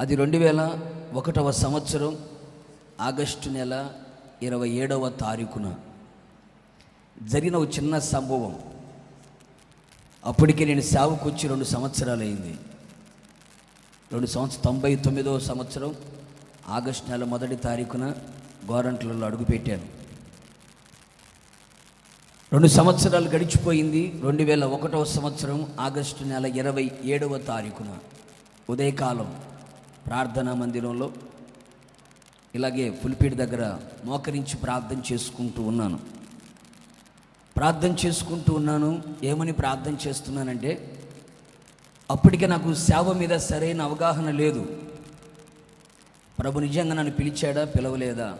అది రెండు వేల ఒకటవ సంవత్సరం ఆగస్టు నెల ఇరవై ఏడవ తారీఖున జరిగిన ఒక చిన్న సంభవం. అప్పటికే నేను సేవకు వచ్చి రెండు సంవత్సరాలు అయింది రెండు సంవత్సరం తొంభై తొమ్మిదవ సంవత్సరం ఆగస్టు నెల మొదటి తారీఖున గోరంట్లలో అడుగుపెట్టాను. రెండు సంవత్సరాలు గడిచిపోయింది. రెండు వేల ఒకటవ సంవత్సరం ఆగస్టు నెల ఇరవై ఏడవ తారీఖున ఉదయకాలం ప్రార్థనా మందిరంలో ఇలాగే పులిపీడి దగ్గర మోకరించి ప్రార్థన చేసుకుంటూ ఉన్నాను. ప్రార్థన చేసుకుంటూ ఉన్నాను. ఏమని ప్రార్థన చేస్తున్నానంటే అప్పటికే నాకు సేవ మీద సరైన అవగాహన లేదు. ప్రభు నిజంగా నన్ను పిలిచాడా పిలవలేదా?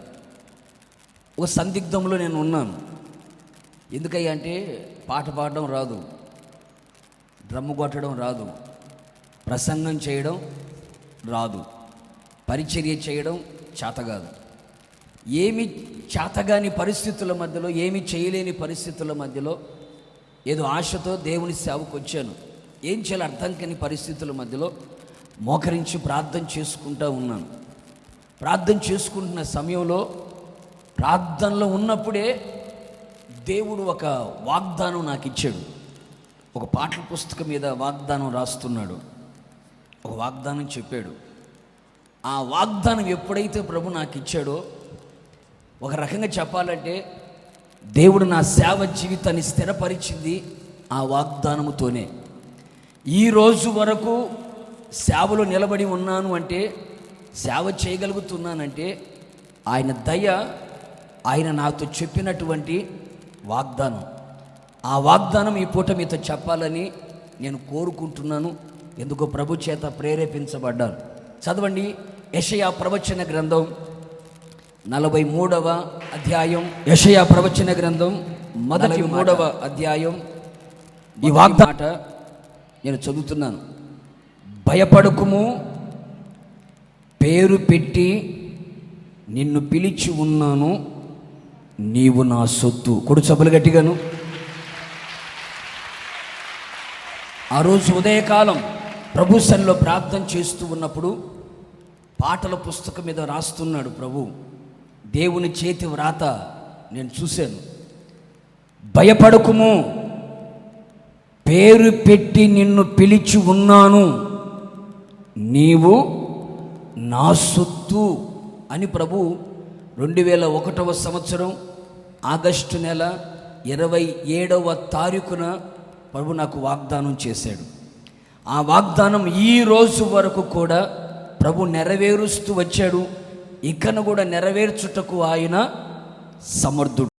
ఓ సందిగ్ధంలో నేను ఉన్నాను. ఎందుకయ్యా అంటే పాట పాడడం రాదు డ్రమ్ము కొట్టడం రాదు ప్రసంగం చేయడం రాదు పరిచర్య చేయడం చేతగాదు ఏమి చేతగాని పరిస్థితుల మధ్యలో ఏమి చేయలేని పరిస్థితుల మధ్యలో ఏదో ఆశతో దేవుని సేవకు వచ్చాను. ఏం చేయాలి అర్థం కాని పరిస్థితుల మధ్యలో మోకరించి ప్రార్థన చేసుకుంటూ ఉన్నాను. ప్రార్థన చేసుకుంటున్న సమయంలో ప్రార్థనలో ఉన్నప్పుడే దేవుడు ఒక వాగ్దానం నాకు ఇచ్చాడు ఒక పాటల పుస్తకం మీద వాగ్దానం రాస్తున్నాడు. ఒక వాగ్దానం చెప్పాడు. ఆ వాగ్దానం ఎప్పుడైతే ప్రభు నాకు ఇచ్చాడో ఒక రకంగా చెప్పాలంటే దేవుడు నా సేవ జీవితాన్ని స్థిరపరిచింది ఆ వాగ్దానముతోనే. ఈ రోజు వరకు సేవలో నిలబడి ఉన్నాను అంటే సేవ చేయగలుగుతున్నానంటే ఆయన దయ ఆయన నాతో చెప్పినటువంటి వాగ్దానం. ఆ వాగ్దానం ఈ పూట మీతో చెప్పాలని నేను కోరుకుంటున్నాను. ఎందుకో ప్రభు చేత ప్రేరేపించబడ్డాను చదవండి. యషయా ప్రవచన గ్రంథం నలభై మూడవ అధ్యాయం. యషయా ప్రవచన గ్రంథం మొదటి మూడవ అధ్యాయం. ఈ వాగ్దాట నేను చదువుతున్నాను. భయపడకుము పేరు పెట్టి నిన్ను పిలిచి ఉన్నాను. నీవు నా సొత్తు. కొడు చప్పులు గట్టిగాను. ఆ రోజు ఉదయకాలం ప్రభు సన్నిలో ప్రార్థన చేస్తూ ఉన్నప్పుడు పాటల పుస్తకం మీద రాస్తున్నాడు ప్రభు. దేవుని చేతి వ్రాత నేను చూశాను. భయపడకుము. పేరు పెట్టి నిన్ను పిలిచి ఉన్నాను. నీవు నా సొత్తు అని ప్రభు రెండు వేల ఒకటవ సంవత్సరం ఆగస్టు నెల ఇరవై ఏడవ తారీఖున ప్రభు నాకు వాగ్దానం చేశాడు. ఆ వాగ్దానం ఈ రోజు వరకు కూడా ప్రభు నెరవేరుస్తూ వచ్చాడు. ఇకను కూడా నెరవేర్చుటకు ఆయన సమర్థుడు.